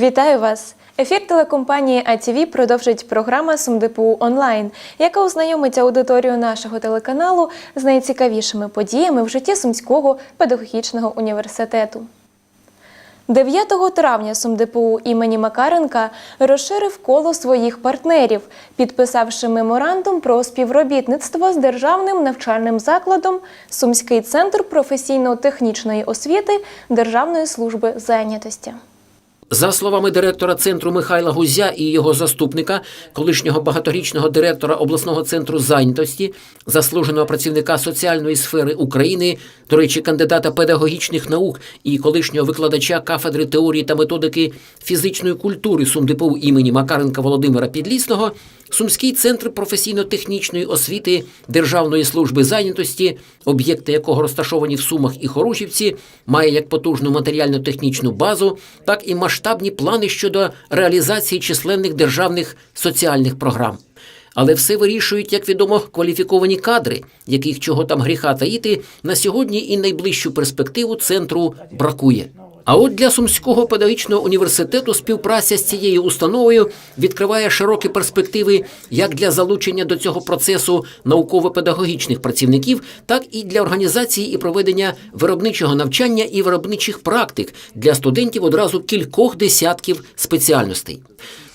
Вітаю вас! Ефір телекомпанії АТВ продовжить програма СумДПУ онлайн, яка ознайомить аудиторію нашого телеканалу з найцікавішими подіями в житті Сумського педагогічного університету. 9 травня СумДПУ імені Макаренка розширив коло своїх партнерів, підписавши меморандум про співробітництво з державним навчальним закладом Сумський центр професійно-технічної освіти Державної служби зайнятості. За словами директора центру Михайла Гузя і його заступника, колишнього багаторічного директора обласного центру зайнятості, заслуженого працівника соціальної сфери України, до речі, кандидата педагогічних наук і колишнього викладача кафедри теорії та методики фізичної культури СумДПУ імені Макаренка Володимира Підлісного, Сумський центр професійно-технічної освіти Державної служби зайнятості, об'єкти якого розташовані в Сумах і Хорушівці, має як потужну матеріально-технічну базу, так і масштабні плани щодо реалізації численних державних соціальних програм. Але все вирішують, як відомо, кваліфіковані кадри, яких чого там гріха таїти, на сьогодні і найближчу перспективу центру бракує. А от для Сумського педагогічного університету співпраця з цією установою відкриває широкі перспективи як для залучення до цього процесу науково-педагогічних працівників, так і для організації і проведення виробничого навчання і виробничих практик для студентів одразу кількох десятків спеціальностей.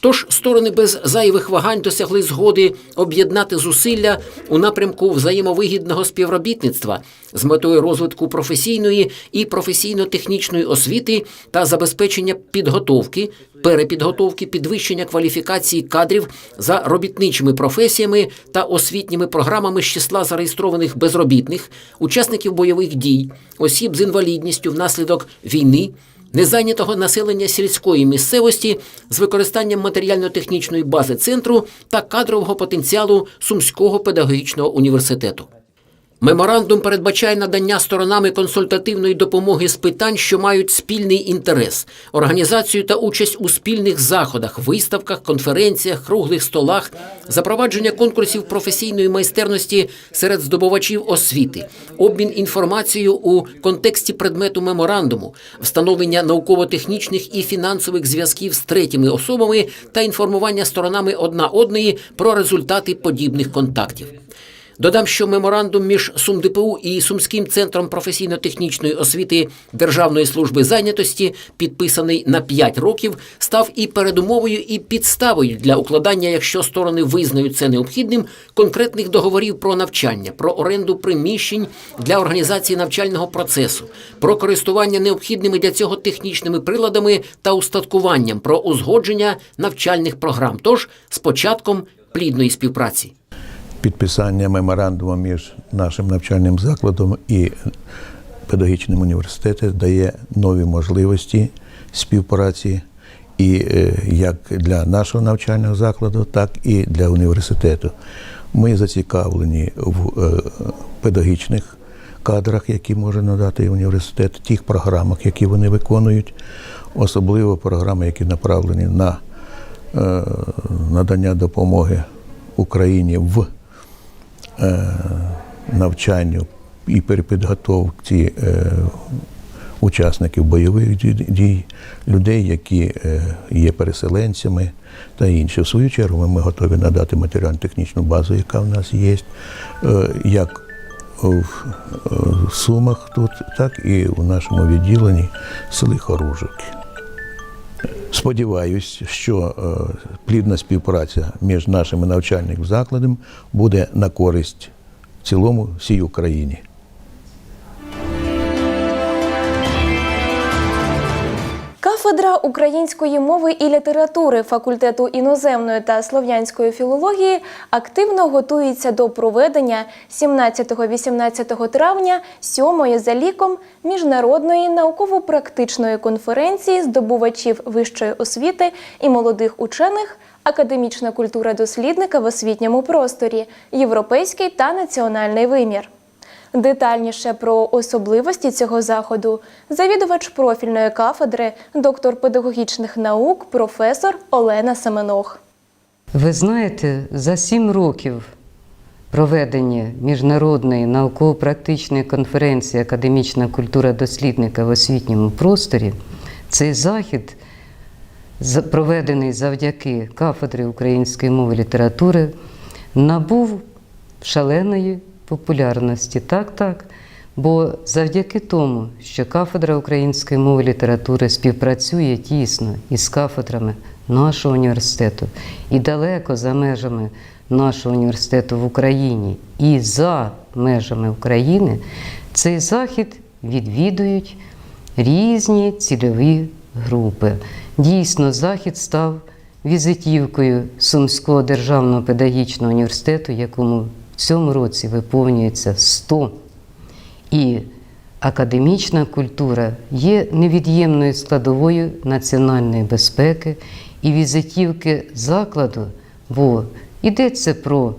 Тож сторони без зайвих вагань досягли згоди об'єднати зусилля у напрямку взаємовигідного співробітництва з метою розвитку професійної і професійно-технічної освіти та забезпечення підготовки, перепідготовки, підвищення кваліфікації кадрів за робітничими професіями та освітніми програмами з числа зареєстрованих безробітних, учасників бойових дій, осіб з інвалідністю внаслідок війни незайнятого населення сільської місцевості з використанням матеріально-технічної бази центру та кадрового потенціалу Сумського педагогічного університету. Меморандум передбачає надання сторонами консультативної допомоги з питань, що мають спільний інтерес, організацію та участь у спільних заходах, виставках, конференціях, круглих столах, запровадження конкурсів професійної майстерності серед здобувачів освіти, обмін інформацією у контексті предмету меморандуму, встановлення науково-технічних і фінансових зв'язків з третіми особами та інформування сторонами одна одної про результати подібних контактів. Додам, що меморандум між СумДПУ і Сумським центром професійно-технічної освіти Державної служби зайнятості, підписаний на 5 років, став і передумовою, і підставою для укладання, якщо сторони визнають це необхідним, конкретних договорів про навчання, про оренду приміщень для організації навчального процесу, про користування необхідними для цього технічними приладами та устаткуванням, про узгодження навчальних програм. Тож з початком плідної співпраці. Підписання меморандуму між нашим навчальним закладом і педагогічним університетом дає нові можливості співпраці і е, як для нашого навчального закладу, так і для університету. Ми зацікавлені в е, педагогічних кадрах, які може надати університет, тих програмах, які вони виконують, особливо програми, які направлені на е, надання допомоги Україні в навчанню і перепідготовці е, учасників бойових ді- дій, людей, які е, є переселенцями та інше. В свою чергу ми готові надати матеріально-технічну базу, яка в нас є, е, як в е, в Сумах тут, так і в нашому відділенні сели Хоружики. Сподіваюсь, що е, плідна співпраця між нашими навчальними закладами буде на користь в цілому всій Україні. Кафедра української мови і літератури факультету іноземної та слов'янської філології активно готується до проведення 17-18 травня сьомої за ліком міжнародної науково-практичної конференції здобувачів вищої освіти і молодих учених. Академічна культура дослідника в освітньому просторі, європейський та національний вимір. Детальніше про особливості цього заходу завідувач профільної кафедри, доктор педагогічних наук, професор Олена Семенох. Ви знаєте, за сім років проведення міжнародної науково-практичної конференції Академічна культура дослідника в освітньому просторі цей захід проведений завдяки кафедрі української мови і літератури, набув шаленої популярності. Так, так. Бо завдяки тому, що кафедра української мови і літератури співпрацює тісно із кафедрами нашого університету і далеко за межами нашого університету в Україні і за межами України, цей захід відвідують різні цільові групи. Дійсно, захід став візитівкою Сумського державного педагогічного університету, якому в цьому році виповнюється 100. І академічна культура є невід'ємною складовою національної безпеки і візитівки закладу, бо йдеться про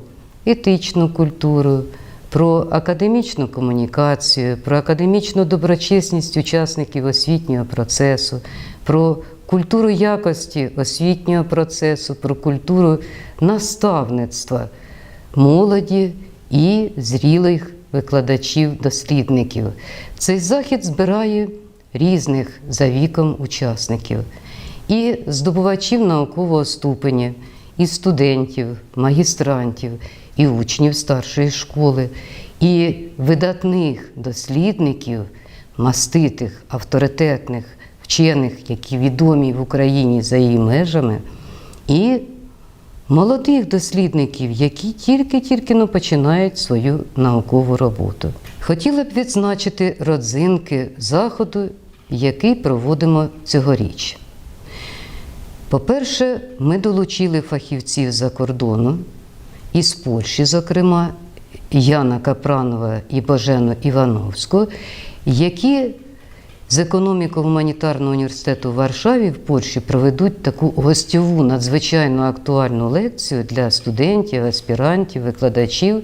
етичну культуру, про академічну комунікацію, про академічну доброчесність учасників освітнього процесу, про культуру якості освітнього процесу, про культуру наставництва молоді і зрілих викладачів-дослідників. Цей захід збирає різних за віком учасників і здобувачів наукового ступеня, і студентів, магістрантів, і учнів старшої школи, і видатних дослідників, маститих, авторитетних вчених, які відомі в Україні за її межами, і молодих дослідників, які тільки-тільки но починають свою наукову роботу. Хотіла б відзначити родзинки заходу, який проводимо цьогоріч. По-перше, ми долучили фахівців за кордону, із Польщі, зокрема, Яна Капранова і Божену Івановську, які з економіко-гуманітарного університету в Варшаві в Польщі проведуть таку гостьову надзвичайно актуальну лекцію для студентів, аспірантів, викладачів,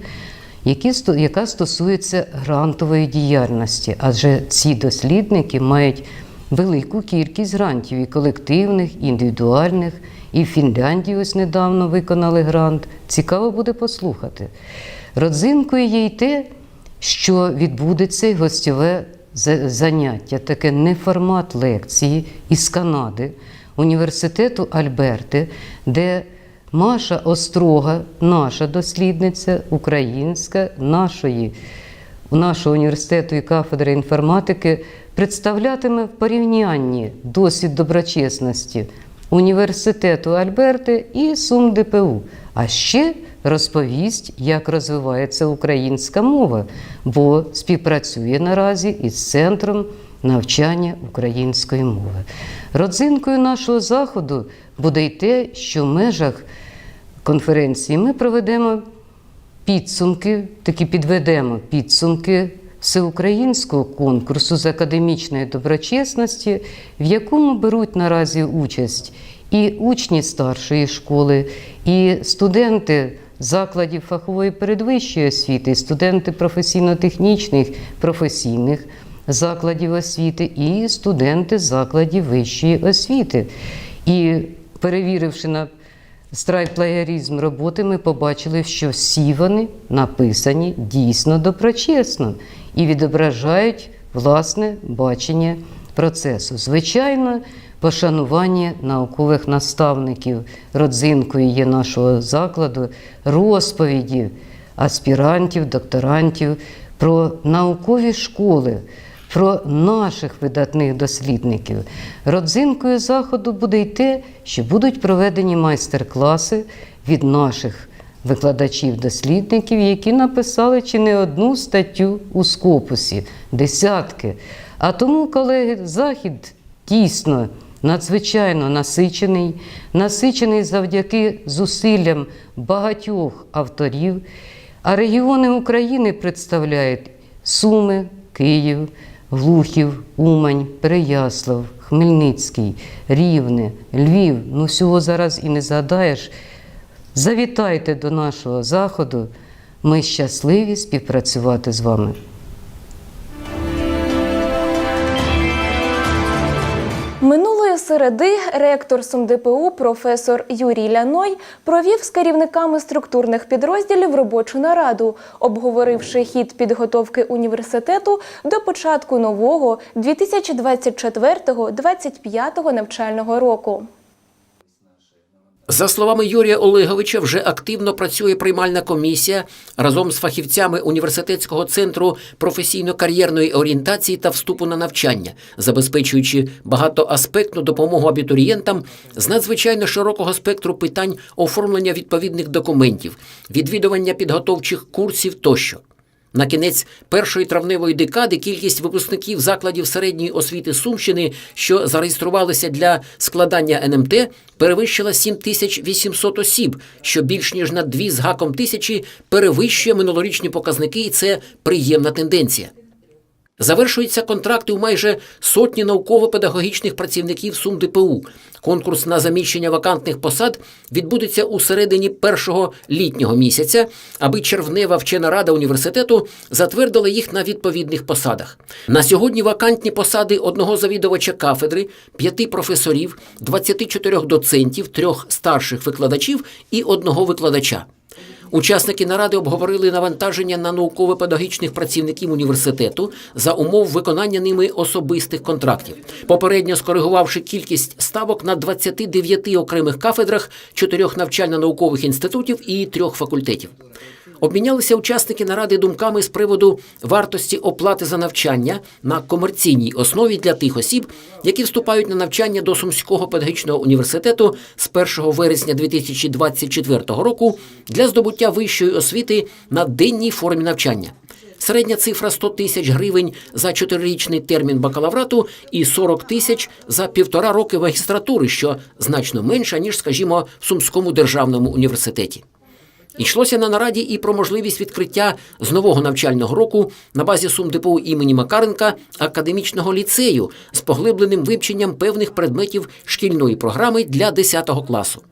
які, яка стосується грантової діяльності. Адже ці дослідники мають велику кількість грантів і колективних, і індивідуальних. І в Фінляндії ось недавно виконали грант. Цікаво буде послухати. Родзинкою є й те, що відбудеться гостьове заняття, таке не формат лекції із Канади, університету Альберти, де Маша Острога, наша дослідниця, українська, нашої, нашого університету і кафедри інформатики, представлятиме в порівнянні досвід доброчесності університету Альберти і Сум ДПУ. А ще розповість, як розвивається українська мова, бо співпрацює наразі із центром навчання української мови. Родзинкою нашого заходу буде й те, що в межах конференції ми проведемо підсумки, таки підведемо підсумки всеукраїнського конкурсу з академічної доброчесності, в якому беруть наразі участь і учні старшої школи, і студенти закладів фахової передвищої освіти, студенти професійно-технічних професійних закладів освіти, і студенти закладів вищої освіти. І перевіривши на страйк-плагіарізм роботи, ми побачили, що всі вони написані дійсно доброчесно і відображають власне бачення процесу. Звичайно, пошанування наукових наставників родзинкою є нашого закладу, розповіді аспірантів, докторантів про наукові школи. Про наших видатних дослідників. Родзинкою заходу буде й те, що будуть проведені майстер-класи від наших викладачів-дослідників, які написали чи не одну статтю у скопусі, десятки. А тому, колеги, захід дійсно надзвичайно насичений, насичений завдяки зусиллям багатьох авторів. А регіони України представляють Суми, Київ, Глухів, Умань, Переяслав, Хмельницький, Рівне, Львів. Ну, всього зараз і не згадаєш. Завітайте до нашого заходу. Ми щасливі співпрацювати з вами. Минулої середи ректор СумДПУ професор Юрій Ляной провів з керівниками структурних підрозділів робочу нараду, обговоривши хід підготовки університету до початку нового 2024-2025 навчального року. За словами Юрія Олеговича, вже активно працює приймальна комісія разом з фахівцями університетського центру професійно-кар'єрної орієнтації та вступу на навчання, забезпечуючи багатоаспектну допомогу абітурієнтам з надзвичайно широкого спектру питань оформлення відповідних документів, відвідування підготовчих курсів тощо. На кінець першої травневої декади кількість випускників закладів середньої освіти Сумщини, що зареєструвалися для складання НМТ, перевищила 7800 осіб, що більш ніж на дві з гаком тисячі перевищує минулорічні показники, і це приємна тенденція. Завершуються контракти у майже сотні науково-педагогічних працівників СумДПУ. Конкурс на заміщення вакантних посад відбудеться у середині першого літнього місяця, аби червнева вчена рада університету затвердила їх на відповідних посадах. На сьогодні вакантні посади одного завідувача кафедри, п'яти професорів, 24 доцентів, трьох старших викладачів і одного викладача. Учасники наради обговорили навантаження на науково-педагогічних працівників університету за умов виконання ними особистих контрактів, попередньо скоригувавши кількість ставок на 29 окремих кафедрах, чотирьох навчально-наукових інститутів і трьох факультетів. Обмінялися учасники наради думками з приводу вартості оплати за навчання на комерційній основі для тих осіб, які вступають на навчання до Сумського педагогічного університету з 1 вересня 2024 року для здобуття вищої освіти на денній формі навчання. Середня цифра 100 тисяч гривень за чотирирічний термін бакалаврату і 40 тисяч за півтора роки магістратури, що значно менше ніж, скажімо, в Сумському державному університеті. Йшлося на нараді і про можливість відкриття з нового навчального року на базі СумДПУ імені Макаренка академічного ліцею з поглибленим вивченням певних предметів шкільної програми для 10 класу.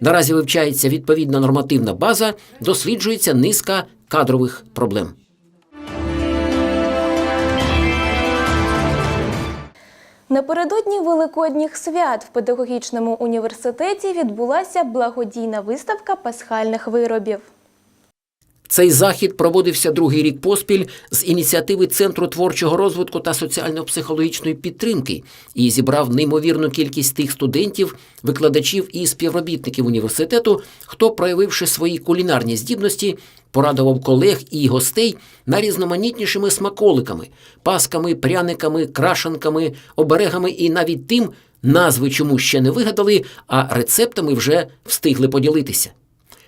Наразі вивчається відповідна нормативна база, досліджується низка кадрових проблем. Напередодні великодніх свят в педагогічному університеті відбулася благодійна виставка пасхальних виробів. Цей захід проводився другий рік поспіль з ініціативи Центру творчого розвитку та соціально-психологічної підтримки і зібрав неймовірну кількість тих студентів, викладачів і співробітників університету, хто, проявивши свої кулінарні здібності, порадував колег і гостей найрізноманітнішими смаколиками, пасками, пряниками, крашанками, оберегами і навіть тим, назви чому ще не вигадали, а рецептами вже встигли поділитися.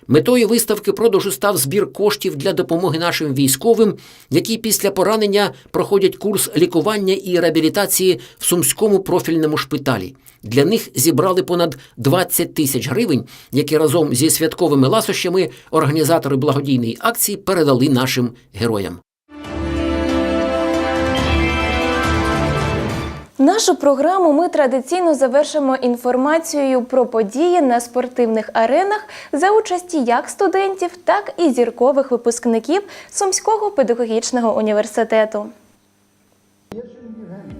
Метою виставки продажу став збір коштів для допомоги нашим військовим, які після поранення проходять курс лікування і реабілітації в сумському профільному шпиталі. Для них зібрали понад 20 тисяч гривень, які разом зі святковими ласощами організатори благодійної акції передали нашим героям. Нашу програму ми традиційно завершимо інформацією про події на спортивних аренах за участі як студентів, так і зіркових випускників Сумського педагогічного університету.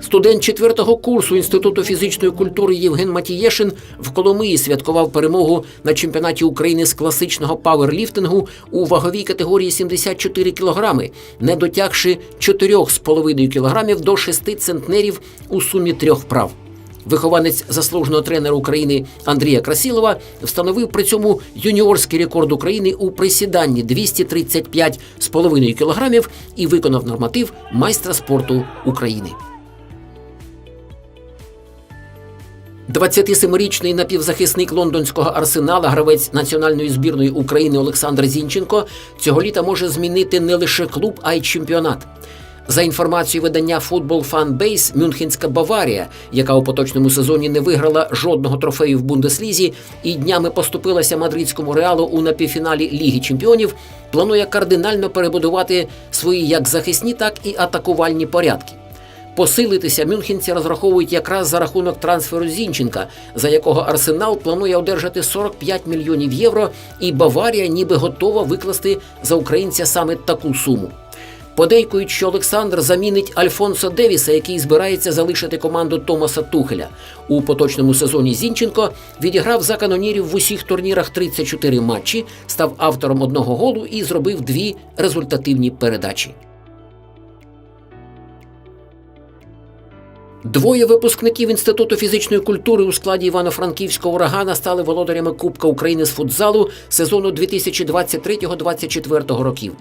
Студент четвертого курсу Інституту фізичної культури Євген Матієшин в Коломиї святкував перемогу на чемпіонаті України з класичного пауерліфтингу у ваговій категорії 74 кілограми, не дотягши 4,5 кілограмів до 6 центнерів у сумі трьох вправ. Вихованець заслуженого тренера України Андрія Красілова встановив при цьому юніорський рекорд України у присіданні 235,5 кілограмів і виконав норматив майстра спорту України. 27-річний напівзахисник лондонського арсенала, гравець національної збірної України Олександр Зінченко цього літа може змінити не лише клуб, а й чемпіонат. За інформацією видання Football Fan Base, Мюнхенська Баварія, яка у поточному сезоні не виграла жодного трофею в Бундеслізі і днями поступилася мадридському реалу у напівфіналі Ліги Чемпіонів, планує кардинально перебудувати свої як захисні, так і атакувальні порядки. Посилитися мюнхенці розраховують якраз за рахунок трансферу Зінченка, за якого Арсенал планує одержати 45 мільйонів євро, і Баварія ніби готова викласти за українця саме таку суму. Подейкують, що Олександр замінить Альфонсо Девіса, який збирається залишити команду Томаса Тухеля. У поточному сезоні Зінченко відіграв за канонірів в усіх турнірах 34 матчі, став автором одного голу і зробив дві результативні передачі. Двоє випускників Інституту фізичної культури у складі Івано-Франківського урагана стали володарями Кубка України з футзалу сезону 2023-2024 років.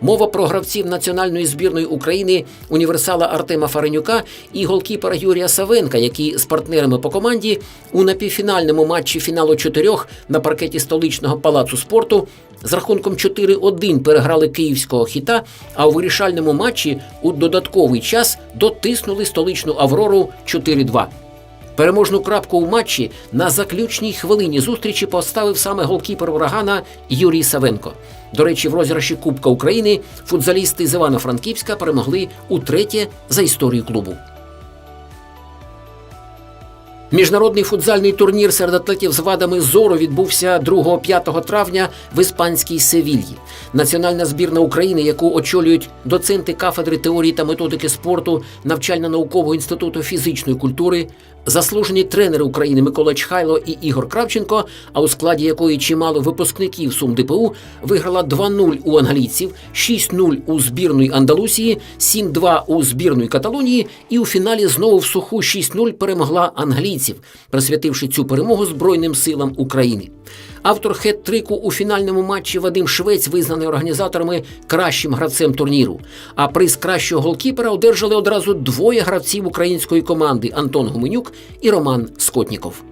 Мова про гравців національної збірної України універсала Артема Фаренюка і голкіпера Юрія Савенка, які з партнерами по команді у напівфінальному матчі фіналу чотирьох на паркеті столичного палацу спорту з рахунком 4-1 переграли київського хіта, а у вирішальному матчі у додатковий час дотиснули столичну Аврору 4-2. Переможну крапку у матчі на заключній хвилині зустрічі поставив саме голкіпер урагана Юрій Савенко. До речі, в розіграші Кубка України футзалісти з Івано-Франківська перемогли утретє за історію клубу. Міжнародний футзальний турнір серед атлетів з вадами зору відбувся 2-5 травня в іспанській Севільї. Національна збірна України, яку очолюють доценти кафедри теорії та методики спорту навчально-наукового інституту фізичної культури, заслужені тренери України Микола Чхайло і Ігор Кравченко, а у складі якої чимало випускників Сум ДПУ виграла 2-0 у англійців, 6-0 у збірної Андалусії, 7-2 у збірної Каталонії і у фіналі знову в суху 6-0 перемогла англійців, присвятивши цю перемогу Збройним силам України. Автор хет-трику у фінальному матчі Вадим Швець визнаний організаторами кращим гравцем турніру. А приз кращого голкіпера одержали одразу двоє гравців української команди Антон Гуменюк і Роман Скотніков.